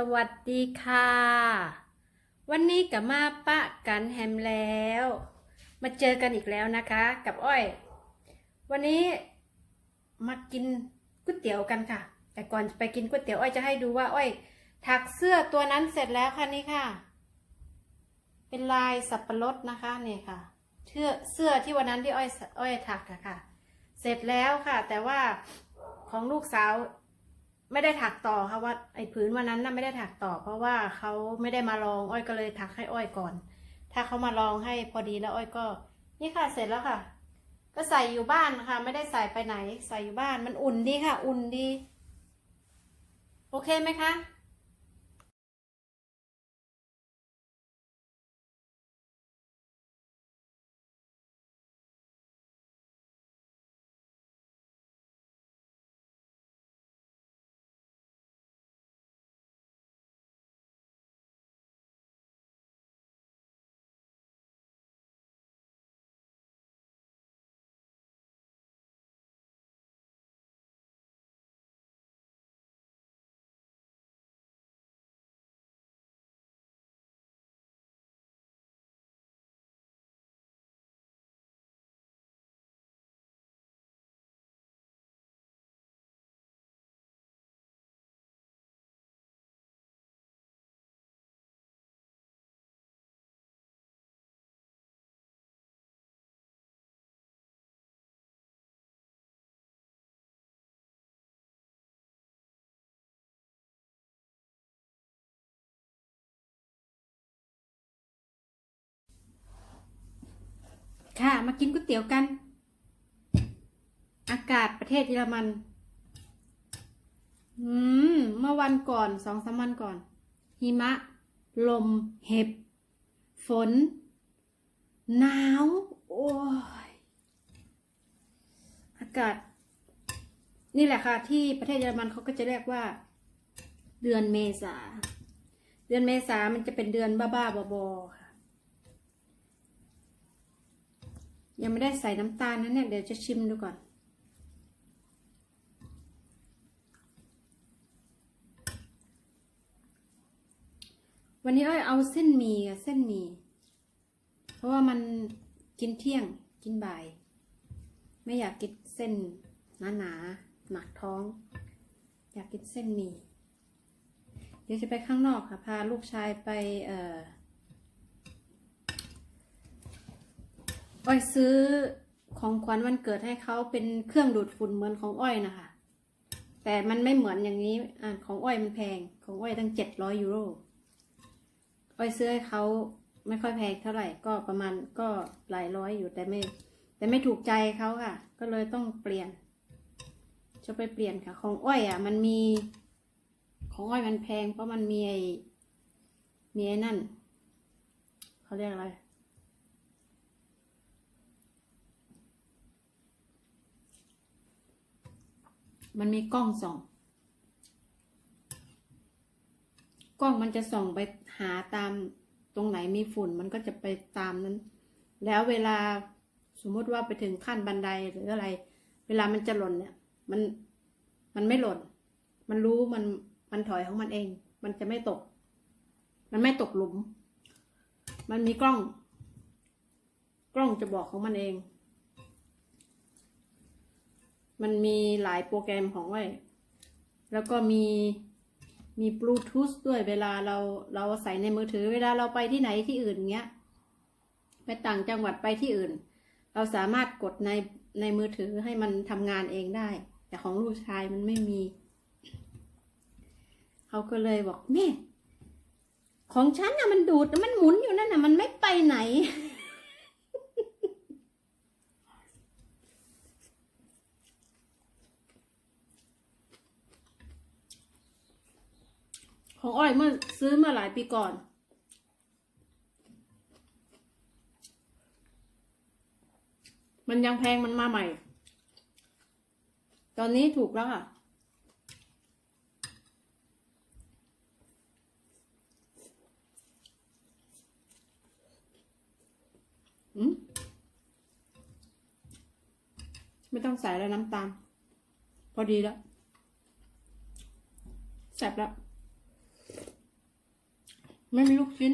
สวัสดีค่ะ วันนี้กับมาปะกันแฮมแล้ว มาเจอกันอีกแล้วนะคะ กับอ้อย วันนี้มากินก๋วยเตี๋ยวกันค่ะ แต่ก่อนจะไปกินก๋วยเตี๋ยวอ้อยจะให้ดูว่าอ้อยถักเสื้อตัวนั้นเสร็จแล้วค่ะนี่ค่ะ เป็นลายสับปะรดนะคะนี่ค่ะเสื้อเสื้อที่วันนั้นที่อ้อยอ้อยถักอะค่ะ เสร็จแล้วค่ะ แต่ว่าของลูกสาว ไม่ได้ถักต่อค่ะว่าไอ้ผืนวันนั้นน่ะไม่ได้ถักต่อ เพราะว่าเขาไม่ได้มาลองอ้อยก็เลยถักให้อ้อยก่อน ถ้าเขามาลองให้พอดีแล้วอ้อยก็ นี่ค่ะเสร็จแล้วค่ะ ก็ใส่อยู่บ้านค่ะ ไม่ได้ใส่ไปไหน ใส่อยู่บ้านมันอุ่นดีค่ะ อุ่นดี โอเคไหมคะ ค่ะ มากินก๋วยเตี๋ยวกัน อากาศประเทศเยอรมัน อืม เมื่อวันก่อนสองสามวันก่อน หิมะ ลม เห็บ ฝน หนาว โอ้ย อากาศ นี่แหละค่ะ ที่ประเทศเยอรมันเขาก็จะเรียกว่า เดือนเมษา เดือนเมษามันจะเป็นเดือนบ้าๆบอๆค่ะ ยังไม่ได้ใส่น้ำตาลนะเนี่ย เดี๋ยวจะชิมดูก่อน วันนี้อ้อยเอาเส้นหมี่กับเส้นหมี่ เพราะว่ามันกินเที่ยงกินบ่าย ไม่อยากกินเส้นหนาหนาๆหนักท้อง อยากกินเส้นหมี่ เดี๋ยวจะไปข้างนอกค่ะ พาลูกชายไปเอ่อ อ้อยซื้อของขวัญวันเกิดให้เขาเป็นเครื่องดูดฝุ่นเหมือนของอ้อยนะคะ แต่มันไม่เหมือนอย่างนี้อ่าของอ้อยมันแพง ของอ้อยตั้งเจ็ดร้อยยูโร อ้อยซื้อให้เขาไม่ค่อยแพงเท่าไหร่ ก็ประมาณก็หลายร้อยอยู่แต่ไม่ แต่ไม่ถูกใจเขาค่ะ ก็เลยต้องเปลี่ยน จะไปเปลี่ยนค่ะ ของอ้อยอะ มันมี ของอ้อยมันแพง เพราะมันมีไอ้มีไอ้นั่นเขาเรียกอะไร มันมีกล้องส่อง กล้องมันจะส่องไปหาตามตรงไหนมีฝุ่นมันก็จะไปตามนั้น แล้วเวลาสมมติว่าไปถึงขั้นบันไดหรืออะไร เวลามันจะหล่นเนี่ย มันมันไม่หล่น มันรู้มันมันถอยของมันเอง มันจะไม่ตก มันไม่ตกหลุม มันมีกล้อง กล้องจะบอกของมันเอง มันมีหลายโปรแกรมของไว้ แล้วก็มีมีบลูทูธด้วยเวลาเราเราใส่ในมือถือ เวลาเราไปที่ไหนที่อื่นเงี้ย ไปต่างจังหวัดไปที่อื่น เราสามารถกดในในมือถือให้มันทำงานเองได้ แต่ของลูกชายมันไม่มี เขาก็เลยบอกแม่ของฉันน่ะมันดูดมันหมุนอยู่นั่นน่ะ มันไม่ไปไหน ของอ้อยเมื่อซื้อเมื่อหลายปีก่อน มันยังแพงมันมาใหม่ ตอนนี้ถูกแล้วค่ะไม่ต้องใส่แล้วน้ำตาล พอดีแล้วแซ่บแล้ว ไม่มีลูกชิ้น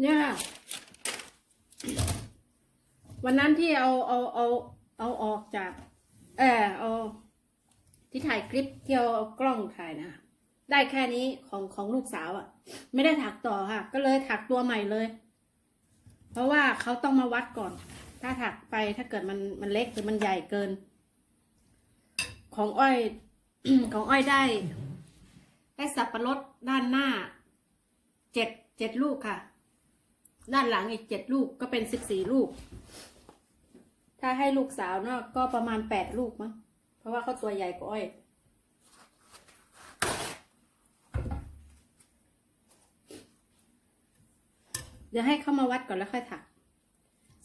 เนี่ยวันนั้นที่เอาเอาเอาเอาออกจาก เออเอา ที่ถ่ายคลิปเที่เอาเอากล้องถ่ายนะได้แค่นี้ของของลูกสาวอะ่ะ ไม่ได้ถักต่อค่ะ ก็เลยถักตัวใหม่เลย เพราะว่าเขาต้องมาวัดก่อน ถ้าถักไปถ้าเกิดมันมันเล็กหรือมันใหญ่เกิน ของอ้อยของอ้อยได้ ได้สับปะรดด้านหน้าเจ็ดเจ็ดลูกค่ะ ด้านหลังอีกเจ็ดลูกก็เป็นสิบสี่ลูก ถ้าให้ลูกสาวเนาะก็ประมาณแปดลูกมั้ง เพราะว่าเขาตัวใหญ่กว่าอ้อย เดี๋ยวให้เข้ามาวัดก่อนแล้วค่อยถัก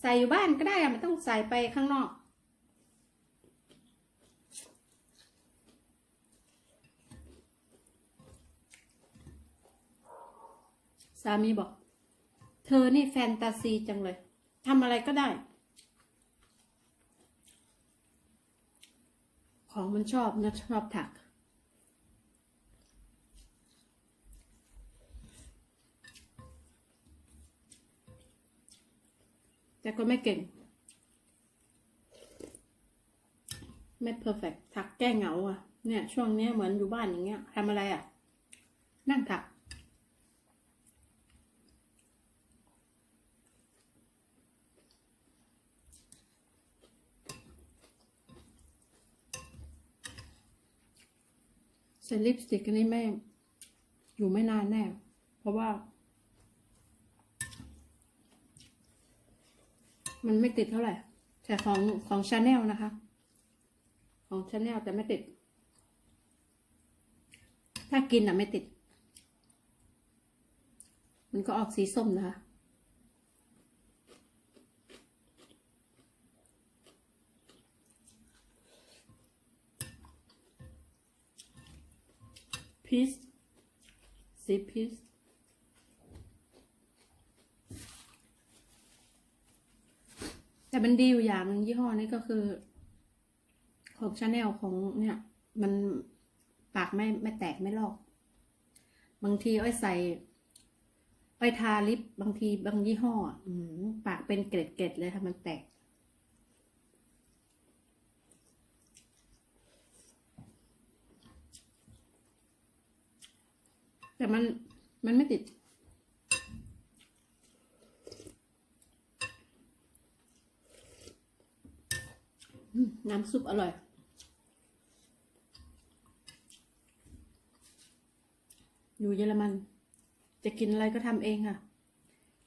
ใส่อยู่บ้านก็ได้อะไม่ต้องใส่ไปข้างนอกสามีบอก เธอนี่แฟนตาซีจังเลยทำอะไรก็ได้ ของมันชอบนะชอบถัก แต่ก็ไม่เก่ง ไม่เพอร์เฟกถักแก้เหงาอะ เนี่ย ช่วงนี้เหมือนอยู่บ้านอย่างเงี้ยทำอะไรอะ นั่งถัก เซลิปสติกอันนี้แม่อยู่ไม่นานแน่ เพราะว่า มันไม่ติดเท่าไหร่ แต่ของของชาแนลนะคะ ของชาแนลแต่ไม่ติด ถ้ากินอะไม่ติด มันก็ออกสีส้มนะคะ พีซสีพีซแต่มันดีอยู่อย่างนึงยี่ห้อนี้ก็คือ ของชาแนลของเนี่ย มันปากไม่ไม่แตกไม่ลอก บางทีอ้อยใส่อ้อยทาลิปบางทีบางยี่ห้อ อืปากเป็นเกล็ดๆเลยค่ะมันแตก แต่มันมันไม่ติด น้ำซุปอร่อย อยู่เยอรมัน จะกินอะไรก็ทำเองค่ะ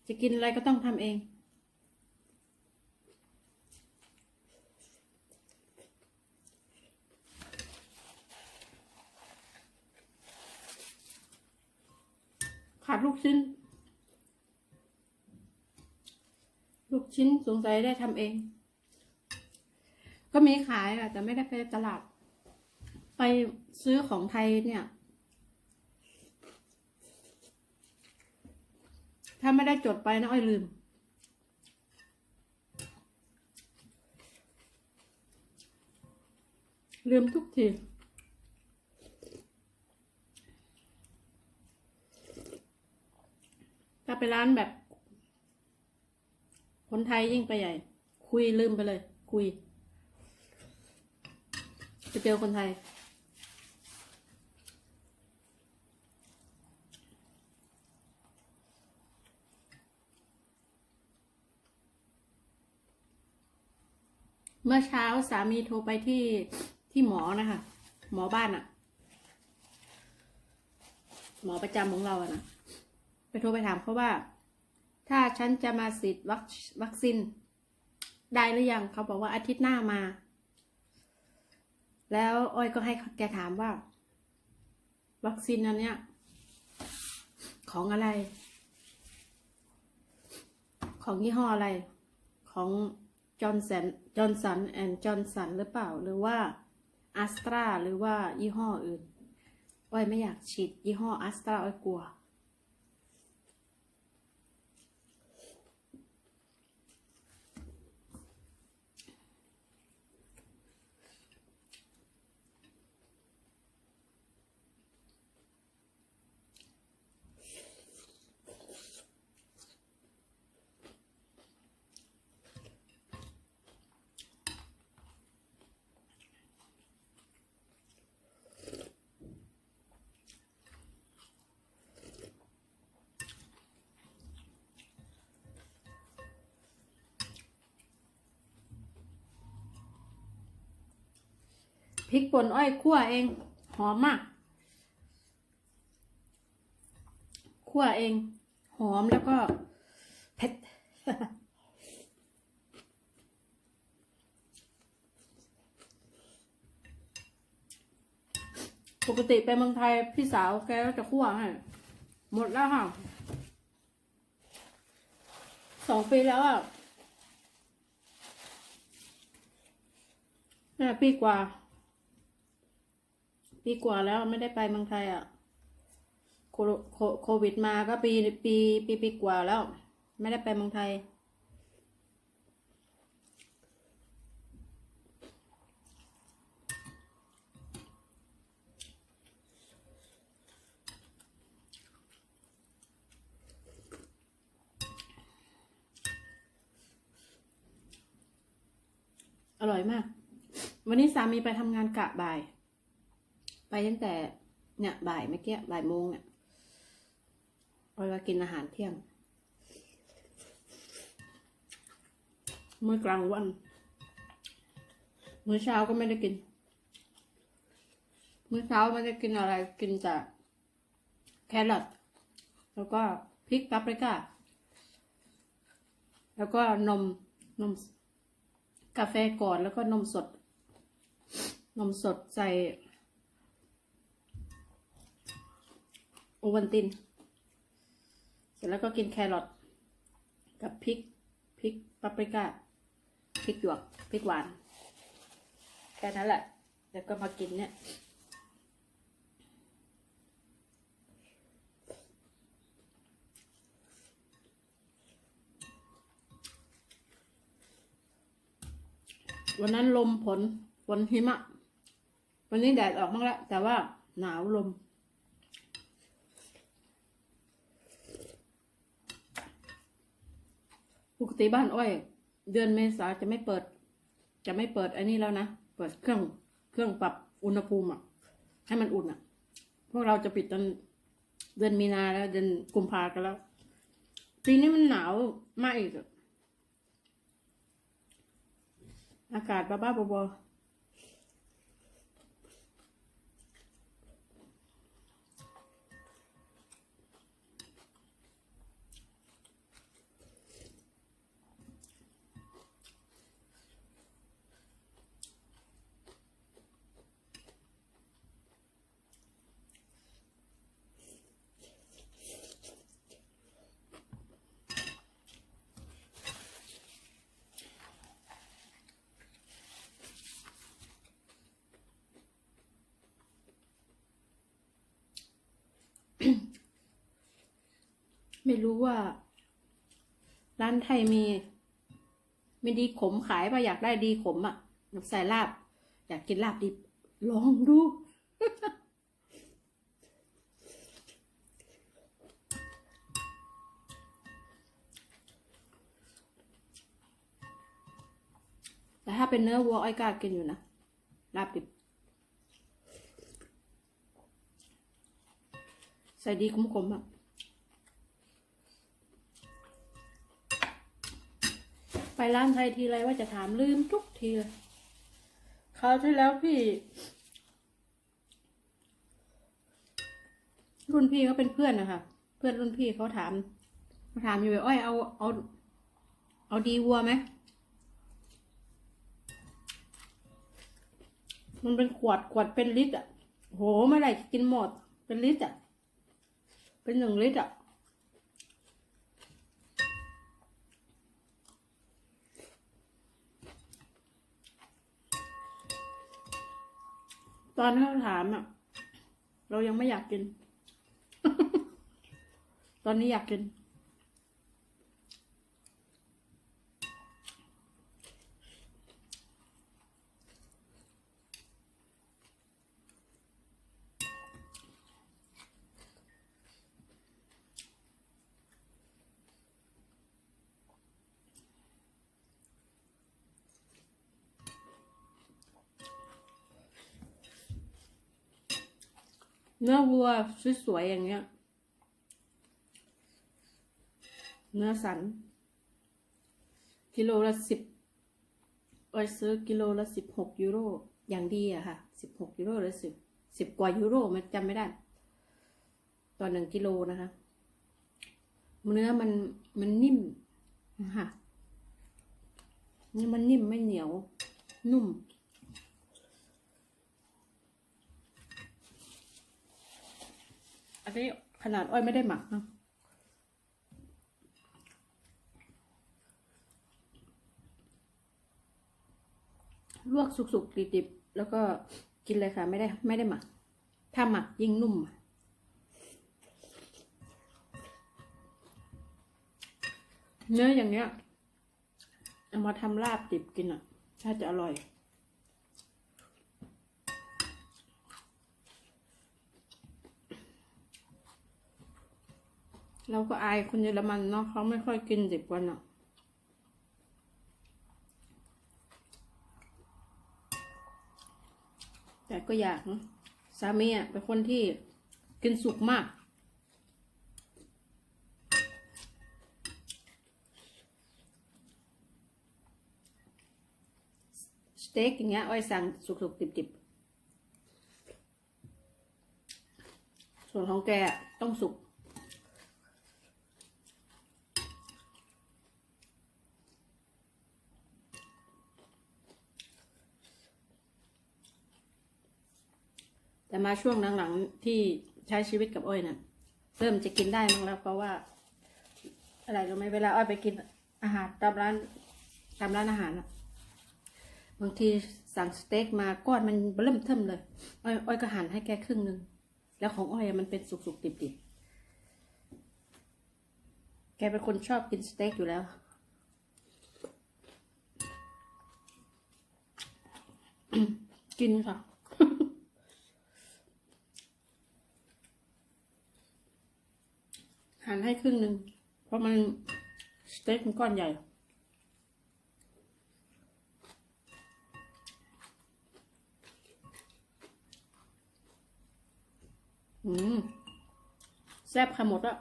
จะกินอะไรก็ต้องทำเอง ขาดลูกชิ้น ลูกชิ้นสงสัยได้ทำเอง ก็มีขายอะแต่ไม่ได้ไปตลาด ไปซื้อของไทยเนี่ย ถ้าไม่ได้จดไปนะอ้อยลืมลืมทุกที ถ้าไปร้านแบบ คนไทยยิ่งไปใหญ่ คุยลืมไปเลย คุยไปเจอคนไทย เมื่อเช้าสามีโทรไปที่ที่หมอนะคะ หมอบ้านอะหมอประจำของเราอะนะ ไปโทรไปถามเขาว่า ถ้าฉันจะมาฉีดวัควัคซีนได้หรือยังเขาบอกว่าอาทิตย์หน้ามา แล้วอ้อยก็ให้แกถามว่า วัคซีนอันเนี้ย ของอะไร ของยี่ห้ออะไร ของจอร์นสันจอร์นสันแอนจอร์นสันหรือเปล่า หรือว่าอัสตราหรือว่ายี่ห้ออื่นอ้อยไม่อยากฉีดยี่ห้ออัสตราอ้อยกลัว พริกป่นอ้อยคั่วเอง หอมมากคั่วเอง หอมแล้วก็เผ็ดปกติไปเมืองไทยพี่สาวแกก็จะคั่วให้หมดแล้วค่ะสองปีแล้วอะปีกว่า ปีกว่าแล้วไม่ได้ไปเมืองไทยอะโคโคโควิดมาก็ปีปีปีปีกว่าแล้ว ไม่ได้ไปเมืองไทย อร่อยมาก วันนี้สามีไปทำงานกะบ่าย ไปตั้งแต่เนี่ยบ่ายเมื่อกี้บ่ายโมงเนี่ยเอากินอาหารเที่ยงมื้อกลางวัน มื้อเช้าก็ไม่ได้กิน มื้อเช้าไม่ได้กินอะไร กินแต่แครอทแล้วก็พริกปาปริก้า แล้วก็นมนมกาแฟก่อนแล้วก็นมสด นมสดใส่ โอวัลติน เสร็จแล้วก็กินแครอทกับพริกพริกปาปริก้าพริกหยวกพริกหวานแค่นั้นแหละ แล้วก็มากินเนี่ยวันนั้นลมฝนฝนหิมะ วันนี้แดดออกมากแล้ว แต่ว่าหนาวลม ปกติบ้านอ้อย เดือนเมษาจะไม่เปิด จะไม่เปิดอันนี้แล้วนะ เปิดเครื่องเครื่องปรับอุณหภูมิอะ ให้มันอุ่นอะ พวกเราจะปิดตอนเดือนมีนาแล้ว เดือนกุมภากันแล้ว ปีนี้มันหนาวมากอีกอากาศบ้าๆบอ ไม่รู้ว่า ร้านไทยมีมีดีขมขายป่ะอยากได้ดีขมอะอยากใส่ลาบ อยากกินลาบดิบลองดู แต่ถ้าเป็นเนื้อวัวอ้อยกากินอยู่นะ ลาบดิบ ใส่ดีขมๆอะ ไปร้านไทยทีไรว่าจะถามลืมทุกทีเลยคราวที่แล้วพี่ รุ่นพี่เขาเป็นเพื่อนนะคะเพื่อนรุ่นพี่เขาถามเขาถามอยู่ว่าอ้อยเอาเอา เอาดีวัวไหมมันเป็นขวดขวดเป็นลิตรอะ โหไม่ได้กินหมด เป็นลิตรอะ เป็นหนึ่งลิตรอะ ตอนที่เขาถามอะ เรายังไม่อยากกิน ตอนนี้อยากกิน เนื้อวัวสวยๆอย่างเงี้ย เนื้อสัน กิโลละสิบออยซื้อกิโลละสิบหกยูโรอย่างดีอะค่ะสิบหกยูโรหรือสิบสิบกว่ายูโรมันจำไม่ได้ต่อหนึ่งกิโลนะคะ เนื้อมันมันนิ่มนะคะนี่มันนิ่มไม่เหนียว นุ่ม อันนี้ขนาดอ้อยไม่ได้หมักนะลวกสุกๆดิบๆแล้วก็กินเลยค่ะ ไม่ได้ไม่ได้หมัก ถ้าหมักยิ่งนุ่มเนื้ออย่างเนี้ยเอามาทำลาบดิบกินอะ ถ้าจะอร่อย เราก็อายคนเยอรมันเนาะเขาไม่ค่อยกินดิบกันอะแต่ก็อยากนะสามีอะเป็นคนที่กินสุกมาก สเต็กอย่างเงี้ยอ้อยสั่งสุกๆดิบๆ ส่วนของแกต้องสุก มาช่วงหลังๆที่ใช้ชีวิตกับอ้อยน่ะเริ่มจะกินได้มั้งแล้วเพราะว่า อะไรรู้ไหมเวลาอ้อยไปกินอาหารตามร้านตามร้านอาหารน่ะบางทีสั่งสเต็กมาก้อนมันเริ่มเทิมเลย อ้อยอ้อยก็หั่นให้แกครึ่งหนึ่งแล้วของอ้อยมันเป็นสุกๆดิบๆแกเป็นคนชอบกินสเต็กอยู่แล้วกินค่ะ หั่นให้ครึ่งหนึ่งเพราะมันสเต็กมันก้อนใหญ่ อืม แซ่บค่ะหมดอะ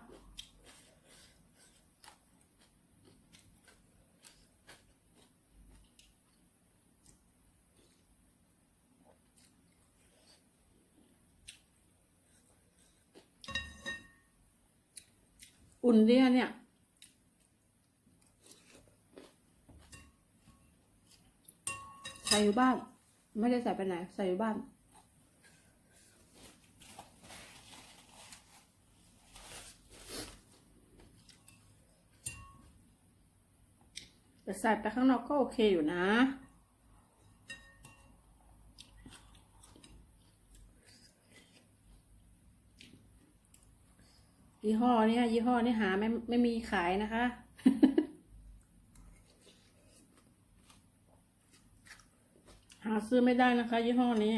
อุ่นดีอะเนี่ย ใส่อยู่บ้าน ไม่ได้ใส่ไปไหน ใส่อยู่บ้านแต่ใส่ไปข้างนอกก็โอเคอยู่นะ ยี่ห้อเนี้ยยี่ห้อนี้หาไม่ไม่มีขายนะคะ หาซื้อไม่ได้นะคะ ยี่ห้อนี้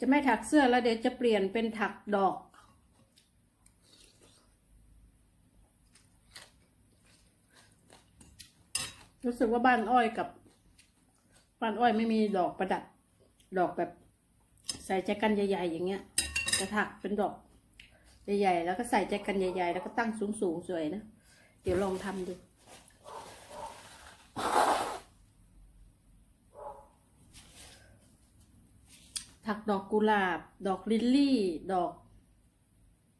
จะไม่ถักเสื้อแล้วเดี๋ยวจะเปลี่ยนเป็นถักดอก รู้สึกว่าบ้านอ้อยกับ บ้านอ้อยไม่มีดอกประดับ ดอกแบบใส่แจกันใหญ่ ๆ อย่างเงี้ยจะถักเป็นดอกใหญ่ๆแล้วก็ใส่แจกันใหญ่ ๆ แล้วก็ตั้งสูงๆสวยนะ เดี๋ยวลองทำดูถักดอกกุหลาบ ดอกลิลลี่ ดอก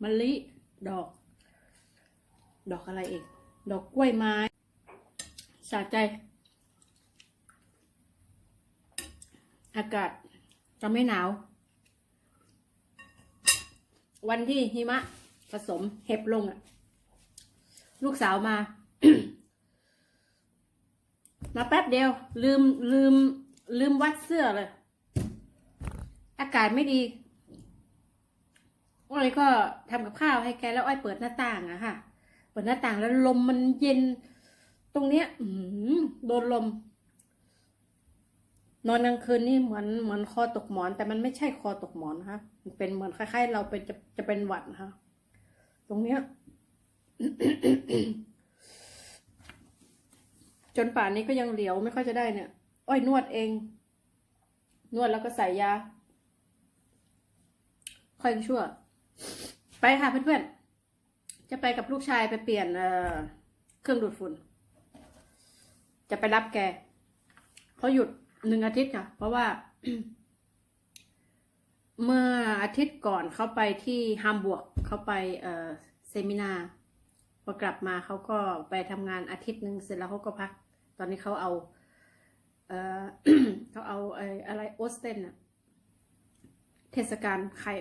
มะลิ ดอก ดอกอะไรอีก ดอกกล้วยไม้ สะใจ อากาศจะไม่หนาว วันที่หิมะผสมเห็บลงอะลูกสาวมา มาแป๊บเดียว ลืมลืม ลืมวัดเสื้อเลย อากาศไม่ดีอ้อยก็ทำกับข้าวให้แกแล้วอ้อยเปิดหน้าต่างอะค่ะ เปิดหน้าต่างแล้วลมมันเย็น ตรงเนี้ยอืมโดนลม นอนกลางคืนนี่เหมือนเหมือนคอตกหมอน แต่มันไม่ใช่คอตกหมอนนะมันเป็นเหมือนคล้ายๆ เราเป็นจะจะเป็นหวัดนะคะตรงเนี้ยจนป่านนี้ก็ยังเหลียวไม่ค่อยจะได้เนี่ยอ้อยนวดเอง นวดแล้วก็ใส่ยาค่อยชั่ว ไปค่ะเพื่อนๆ จะไปกับลูกชายไปเปลี่ยนเเครื่องดูดฝุ่น จะไปรับแกเขาหยุดหนึ่งอาทิตย์ค่ะ เพราะว่า เมื่ออาทิตย์ก่อนเขาไปที่ฮัมบวร์กเขาไปเซมินาพอกลับมาเขาก็ไปทำงานอาทิตย์หนึ่งเสร็จแล้วเขาก็พัก ตอนนี้เขาเอาเอเขาเอาอะไรโอสเตนอะเทศกาลไข่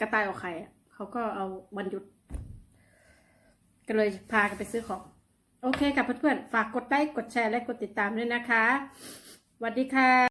กระต่ายออกไข่เขาก็เอาวันหยุด ก็เลยพากันไปซื้อของ โอเคค่ะเพื่อนๆ ฝากกดไลค์ กดแชร์ และกดติดตามด้วยนะคะสวัสดีค่ะ